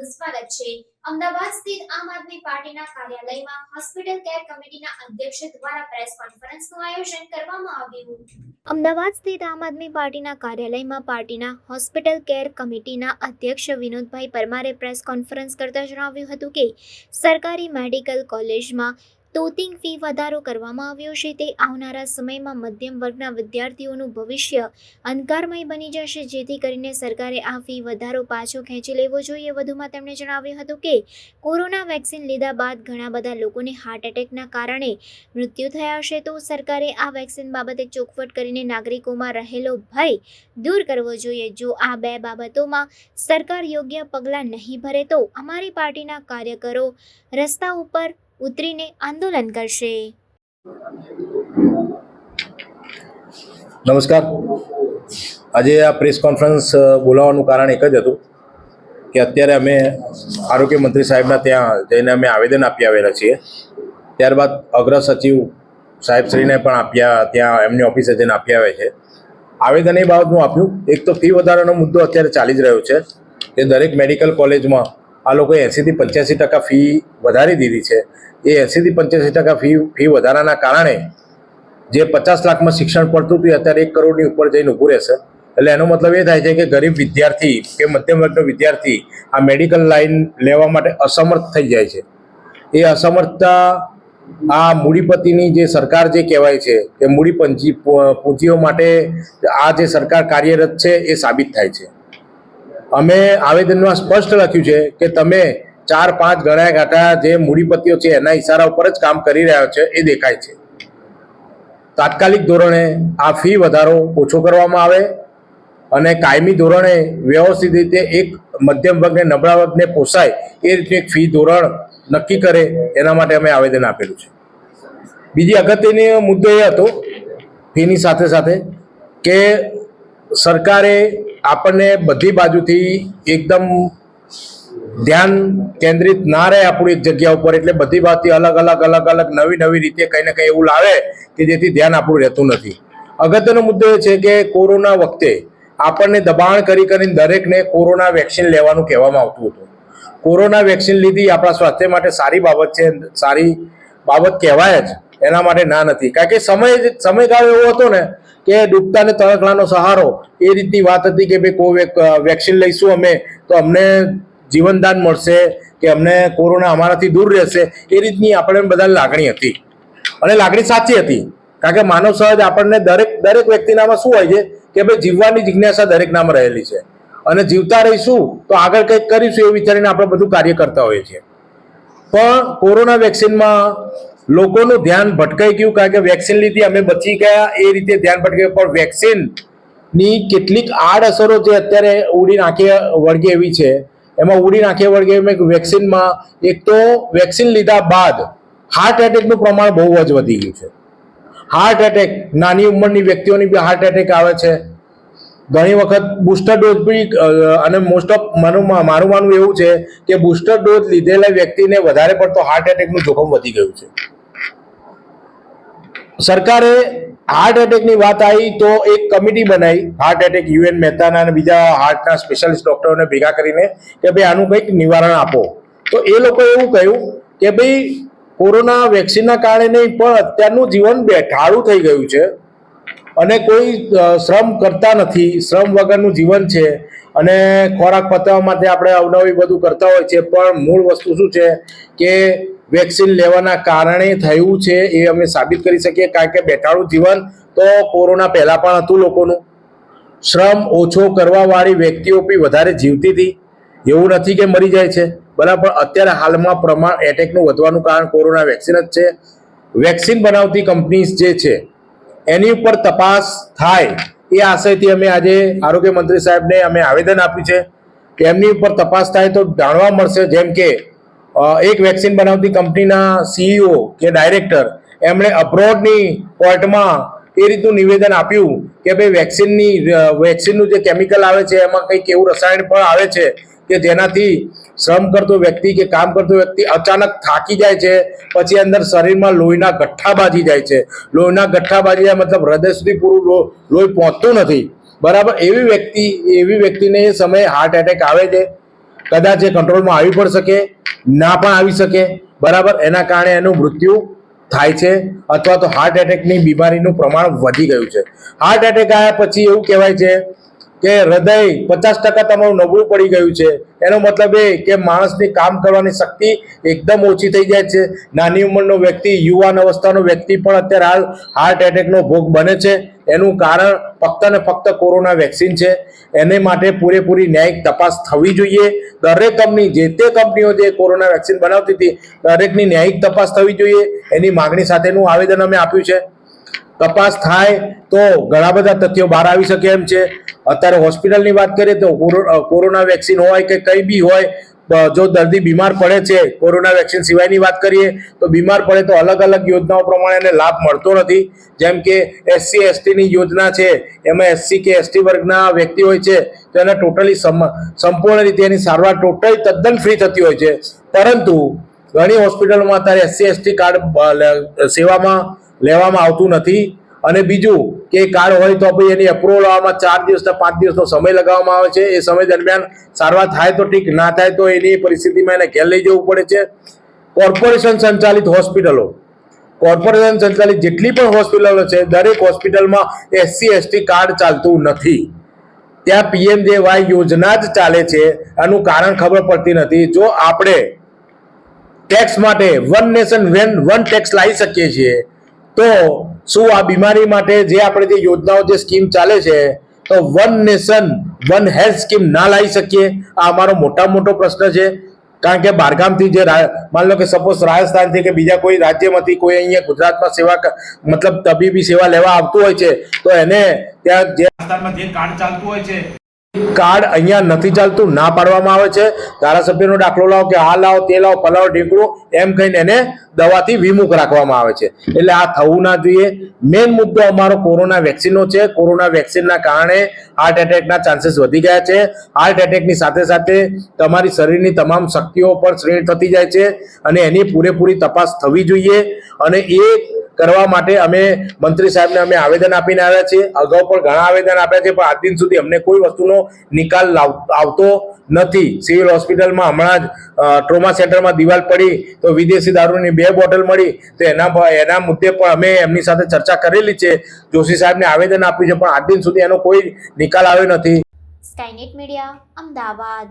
આપનું છે. અમદાવાદ સ્થિત આમ આદમી પાર્ટીના કાર્યાલયમાં હોસ્પિટલ કેર કમિટીના અધ્યક્ષ દ્વારા પ્રેસ કોન્ફરન્સનું આયોજન કરવામાં આવ્યું. અમદાવાદ સ્થિત આમ આદમી પાર્ટીના કાર્યાલયમાં પાર્ટીના હોસ્પિટલ કેર કમિટીના અધ્યક્ષ વિનોદભાઈ પરમારે પ્રેસ કોન્ફરન્સ કરતા જણાવ્યું હતું કે, સરકારી મેડિકલ કોલેજમાં તોતિંગ ફી વધારો કરવામાં આવ્યો છે. તે આવનારા સમયમાં મધ્યમ વર્ગના વિદ્યાર્થીઓનું ભવિષ્ય અંધકારમય બની જશે. જેથી કરીને સરકારે આ ફી વધારો પાછો ખેંચી લેવો જોઈએ. વધુમાં તેમણે જણાવ્યું હતું કે, કોરોના વેક્સિન લીધા બાદ ઘણા બધા લોકોને હાર્ટ એટેકના કારણે મૃત્યુ થયા છે. તો સરકારે આ વેક્સિન બાબતે ચોખવટ કરીને નાગરિકોમાં રહેલો ભય દૂર કરવો જોઈએ. જો આ બે બાબતોમાં સરકાર યોગ્ય પગલાં નહીં ભરે તો અમારી પાર્ટીના કાર્યકરો રસ્તા ઉપર ઉતરીને આંદોલન કરશે. નમસ્કાર. આજે આ પ્રેસ કોન્ફરન્સ બોલાવવાનું કારણ એક જ હતું કે અત્યારે અમે આરોગ્ય મંત્રી સાહેબના ત્યાં જઈને અમે આવેદન આપી આવેલા છીએ. ત્યારબાદ અગ્ર સચિવ સાહેબશ્રીને પણ આપ્યા, ત્યાં એમની ઓફિસે જઈને આપી આવે છે. આવેદન એ બાબતનું આપ્યું. એક તો ફી વધારાનો મુદ્દો અત્યારે ચાલી જ રહ્યો છે કે દરેક મેડિકલ કોલેજમાં આ લોકોએ એંસીથી પંચ્યાસી ટકા ફી વધારી દીધી છે. એ એંસીથી પંચ્યાસી ટકા ફી ફી વધારાના કારણે જે પચાસ લાખમાં શિક્ષણ પડતું હતું એ અત્યારે એક કરોડની ઉપર જઈને ઊભું રહેશે. એટલે એનો મતલબ એ થાય છે કે ગરીબ વિદ્યાર્થી કે મધ્યમ વર્ગનો વિદ્યાર્થી આ મેડિકલ લાઈન લેવા માટે અસમર્થ થઈ જાય છે. એ અસમર્થતા આ મૂડીપતિની જે સરકાર જે કહેવાય છે કે મૂડી પંજી પૂંજીઓ માટે આ જે સરકાર કાર્યરત છે એ સાબિત થાય છે. અમે આવેદનમાં સ્પષ્ટ લખ્યું છે કે તમે ચાર, પાંચ ગણ્યા ગાંઠા જે મૂડીપતિઓ છે એના ઇશારા ઉપર જ કામ કરી રહ્યા છે, એ દેખાય છે. તાત્કાલિક ધોરણે આ ફી વધારો ઓછો કરવામાં આવે અને કાયમી ધોરણે વ્યવસ્થિત રીતે એક મધ્યમ વર્ગને નબળા વર્ગને પોસાય એ રીતે એક ફી ધોરણ નક્કી કરે એના માટે અમે આવેદન આપેલું છે. બીજી અગત્યની મુદ્દો એ હતો ફીની સાથે સાથે કે સરકારે આપણને બધી બાજુથી એકદમ ધ્યાન કેન્દ્રિત ના રહે આપણું એક જગ્યા ઉપર, એટલે બધી બાજુથી અલગ અલગ અલગ અલગ નવી નવી રીતે કંઈ ને કંઈ એવું લાવે કે જેથી ધ્યાન આપણું રહેતું નથી. અગત્યનો મુદ્દો એ છે કે કોરોના વખતે આપણને દબાણ કરી કરીને દરેકને કોરોના વેક્સિન લેવાનું કહેવામાં આવતું હતું. કોરોના વેક્સિન લીધી આપણા સ્વાસ્થ્ય માટે સારી બાબત છે, સારી બાબત કહેવાય જ, એના માટે ના નથી. કારણ કે સમય સમયગાળો એવો હતો ને કે ડૂબતા ને તણખલાનો સહારો એ રીતની વાત હતી કે ભાઈ કોઈ વેક્સિન લઈશું અમે, તો અમને જીવનદાન મળશે કે અમને કોરોના અમારાથી દૂર રહેશે, એ રીતની આપણે બધા લાગણી હતી. અને લાગણી સાચી હતી, કારણ કે માનવ સહજ આપણને દરેક દરેક વ્યક્તિનામાં શું હોય છે કે ભાઈ જીવવાની જિજ્ઞાસા દરેકનામાં રહેલી છે. અને જીવતા રહીશું તો આગળ કંઈક કરીશું એ વિચારીને આપણે બધું કાર્ય કરતા હોઈએ છીએ. પણ કોરોના વેક્સિનમાં લોકોનું ધ્યાન ભટકાઈ ગયું કારણ કે વેક્સિન લીધી, અમે બચી ગયા. એ રીતે ધ્યાન ભટકાયું પણ વેક્સિનની કેટલીક આડઅસરો જે અત્યારે ઉડી નાખે વળગે એવી છે, એમાં ઉડી નાખે વળગે એમ વેક્સિનમાં એક તો વેક્સિન લીધા બાદ હાર્ટ એટેકનું પ્રમાણ બહુ જ વધી ગયું છે. હાર્ટ એટેક નાની ઉંમરની વ્યક્તિઓની બી હાર્ટ એટેક આવે છે. ઘણી વખત બુસ્ટર ડોઝ બી અને મોસ્ટ ઓફ મારું મારું માનવું એવું છે કે બુસ્ટર ડોઝ લીધેલા વ્યક્તિને વધારે પડતો હાર્ટ એટેકનું જોખમ વધી ગયું છે. સરકારે હાર્ટ એટેકની વાત આવી તો એક કમિટી બનાવી હાર્ટ એટેક યુએન મહેતાના અને બીજા હાર્ટના સ્પેશિયાલિસ્ટ ડોક્ટરોને ભેગા કરીને કે ભાઈ આનું કંઈક નિવારણ આપો. તો એ લોકોએ એવું કહ્યું કે ભાઈ કોરોના વેક્સિનના કારણે નહીં, પણ અત્યારનું જીવન બેઠાડું થઈ ગયું છે. અને કોઈ શ્રમ કરતા નથી, શ્રમ વગરનું જીવન છે, અને ખોરાક પતાવવા માટે આપણે અવનવી બધું કરતા હોય છે, પણ મૂળ વસ્તુ શું છે કે વેક્સિન લેવાના કારણે થયું છે એ અમે સાબિત કરી શકીએ, કારણ કે બેઠાડું જીવન તો કોરોના પહેલાં પણ હતું લોકોનું. શ્રમ ઓછો કરવાવાળી વ્યક્તિઓ બી વધારે જીવતી હતી. એવું નથી કે મરી જાય છે. બરાબર, અત્યારે હાલમાં પ્રમાણ એટેકનું વધવાનું કારણ કોરોના વેક્સિન જ છે. વેક્સિન બનાવતી કંપનીઝ જે છે એની ઉપર તપાસ થાય એ આશયથી અમે આજે આરોગ્ય મંત્રી સાહેબને અમે આવેદન આપ્યું છે કે એમની ઉપર તપાસ થાય તો જાણવા મળશે. જેમ કે એક વેક્સિન બનાવતી કંપનીના સીઈઓ કે ડાયરેક્ટર એમણે અબ્રોડની કોર્ટમાં એ રીતનું નિવેદન આપ્યું કે ભાઈ વેક્સિનની વેક્સિનનું જે કેમિકલ આવે છે, એમાં કંઈક એવું રસાયણ પણ આવે છે કે જેનાથી શ્રમ કરતો વ્યક્તિ કે કામ કરતો વ્યક્તિ અચાનક થાકી જાય છે, પછી અંદર શરીરમાં લોહીના ગઠ્ઠા બાજી જાય છે. લોહીના ગઠ્ઠા બાજી જાય મતલબ હૃદય સુધી પૂરું લોહી પહોંચતું નથી. બરાબર? એવી વ્યક્તિ, એવી વ્યક્તિને એ સમયે હાર્ટ એટેક આવે છે. કદાચ એ કંટ્રોલમાં આવી પણ શકે, ના પણ આવી શકે. બરાબર? એના કારણે એનું મૃત્યુ થાય છે, અથવા તો હાર્ટ એટેકની બીમારીનું પ્રમાણ વધી ગયું છે. હાર્ટ એટેક આવ્યા પછી એવું કહેવાય છે કે હૃદય પચાસ ટકા તમારું નબળું પડી ગયું છે. એનો મતલબ એ કે માણસની કામ કરવાની શક્તિ એકદમ ઓછી થઈ જાય છે. નાની ઉંમરનો વ્યક્તિ, યુવાન અવસ્થાનો વ્યક્તિ પણ અત્યારે હાલ હાર્ટ એટેકનો ભોગ બને છે. એનું કારણ ફક્ત ને ફક્ત કોરોના વેક્સિન છે. એને માટે પૂરેપૂરી ન્યાયિક તપાસ થવી જોઈએ. દરેક કંપની, જે તે કંપનીઓ જે કોરોના વેક્સિન બનાવતી હતી, દરેકની ન્યાયિક તપાસ થવી જોઈએ. એની માગણી સાથેનું આવેદન અમે આપ્યું છે. તપાસ થાય તો ઘણા બધા તથ્યો બહાર આવી શકે એમ છે. અત્યારે હોસ્પિટલની વાત કરીએ તો કોરો- કોરોના વેક્સિન હોય કે કંઈ બી હોય જો દર્દી બીમાર પડે છે કોરોના વેક્સિન સિવાયની વાત કરીએ તો બીમાર પડે તો અલગ અલગ યોજનાઓ પ્રમાણે એને લાભ મળતો નથી. જેમ કે એસસી, એસટીની યોજના છે, એમાં એસસી કે એસટી વર્ગના વ્યક્તિ હોય છે, તો એને ટોટલી સંપૂર્ણ રીતે એની સારવાર ટોટલી તદ્દન ફ્રી થતી હોય છે. પરંતુ ઘણી હોસ્પિટલોમાં અત્યારે એસસી, એસટી કાર્ડ સેવામાં લેવામાં આવતું નથી. અને બીજું કે કાર્ડ હોય તો પછી એની અપ્રુવલ આવવામાં ચાર દિવસના પાંચ દિવસનો સમય લગાવવામાં આવે છે. એ સમય દરમિયાન સારવાર થાય તો ઠીક, ના થાય તો એની પરિસ્થિતિમાં એને ઘેર લઈ જવું પડે છે. કોર્પોરેશન સંચાલિત હોસ્પિટલો. કોર્પોરેશન સંચાલિત જેટલી પણ હોસ્પિટલો છે, દરેક હોસ્પિટલમાં એસસી, એસટી કાર્ડ ચાલતું નથી. ત્યાં પીએમજેવાય યોજના જ ચાલે છે, આનું કારણ ખબર પડતી નથી. જો આપણે ટેક્સ માટે one nation one one tax લાવી શકીએ છીએ તો શું આ બીમારી માટે જે આપણે જે યોજનાઓ, જે સ્કીમ ચાલે છે, તો one nation, one health scheme ના લાવી શકીએ? આ અમારો મોટા મોટો પ્રશ્ન છે. કારણ કે બહારગામથી જે માન લો કે સપોઝ રાજસ્થાનથી કે બીજા કોઈ રાજ્યમાંથી કોઈ અહીંયા ગુજરાતમાં સેવા મતલબ તબીબી સેવા લેવા આવતું હોય છે, તો એને ત્યાં જે રાજસ્થાનમાં જે કાર્ડ ચાલતું હોય છે કાર્ડ અહીંયા નથી ચાલતું, ના પાડવામાં આવે છે. ધારાસભ્યનો દાખલો લાવો કે આ લાવો, તે લાવો, પલાવો ઢીકડું એમ કહીને એને દવાથી વિમુખ રાખવામાં આવે છે. એટલે આ થવું ના જોઈએ. મેઇન મુદ્દો અમારો કોરોના વેક્સિનનો છે. કોરોના વેક્સિનના કારણે હાર્ટ એટેકના ચાન્સીસ વધી ગયા છે. હાર્ટ એટેકની સાથે સાથે તમારી શરીરની તમામ શક્તિઓ પણ શ્રેણ થતી જાય છે અને એની પૂરેપૂરી તપાસ થવી જોઈએ. અને એ કરવા માટે અમે મંત્રી સાહેબને અમે આવેદન આપીને આવ્યા છીએ. અગાઉ પણ ઘણા આવેદન આપ્યા છે, પણ આજ દિન સુધી અમને કોઈ વસ્તુનો નિકાલ આવતો નથી. સિવિલ હોસ્પિટલમાં હમણાં જ ટ્રોમા સેન્ટરમાં દિવાલ પડી, તો વિદેશી દારૂની બે બોટલ મળી, તો એના એના મુદ્દે પણ અમે એમની સાથે ચર્ચા કરેલી છે. જોશી સાહેબને આવેદન આપ્યું છે, પણ આજ દિન સુધી એનો કોઈ નિકાલ આવ્યો નથી. Skynet media, Ahmedabad.